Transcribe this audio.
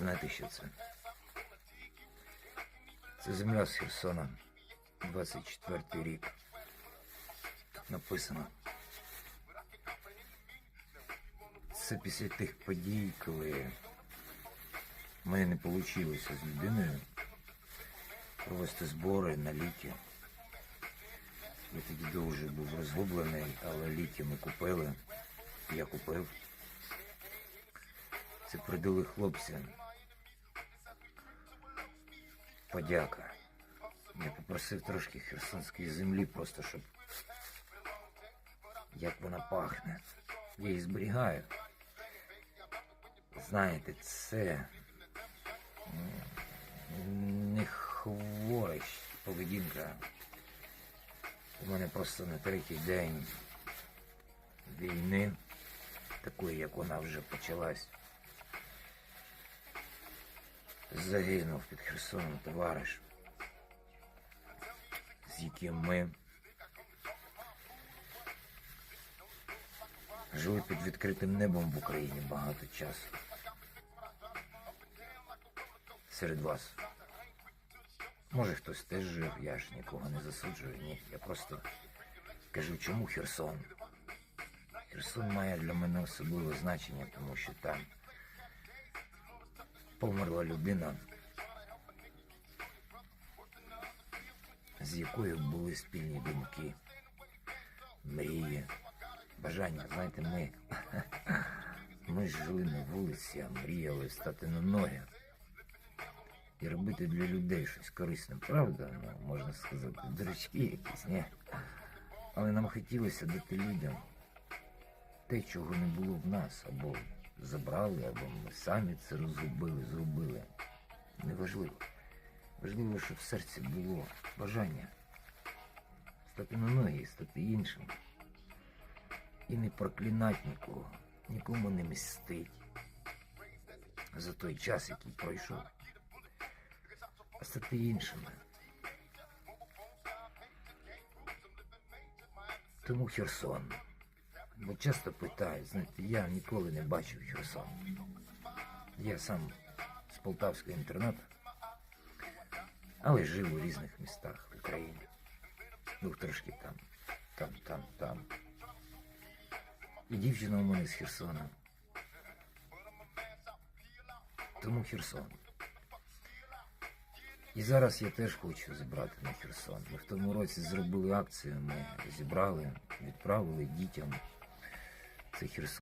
Знаєте, що це? Це земля з Херсона. 24 рік. Написано. Це після тих подій, коли в мене не вийшло з людиною провести збори на ліки. Я тоді дуже був розгублений, але ліки ми купили. Я купив. Це придали хлопці. Подяка. Я попросив трошки херсонської землі, просто щоб як вона пахне. Я її зберігаю. Знаєте, це не хвора поведінка. У мене просто на третій день війни, такої, як вона вже почалась, загинув під Херсоном товариш, з яким ми жили під відкритим небом в Україні багато часу. Серед вас. Може хтось теж жив, я ж нікого не засуджую, ні. Я просто кажу, чому Херсон? Херсон має для мене особливе значення, тому що там померла людина, з якою були спільні думки, мрії, бажання. Знаєте, ми, ми жили на вулиці, а мріяли стати на ноги і робити для людей щось корисне, правда? Ну, можна сказати, дурачки якісь, ні. Але нам хотілося дати людям те, чого не було в нас, або забрали, або ми самі це розгубили, зробили. Неважливо. Важливо, щоб в серці було бажання стати на ноги, стати іншим. І не проклинати нікого, нікому не мстить за той час, який пройшов а стати іншими. Тому Херсон. Бо часто питають, знаєте, я ніколи не бачив Херсон. Я сам з Полтавського інтернату, але жив у різних містах в Україні. Ну, трошки там, там, там, там. І дівчина у мене з Херсона. Тому Херсон. І зараз я теж хочу зібрати на Херсон. Ми в тому році зробили акцію, ми зібрали, відправили дітям. Херсон.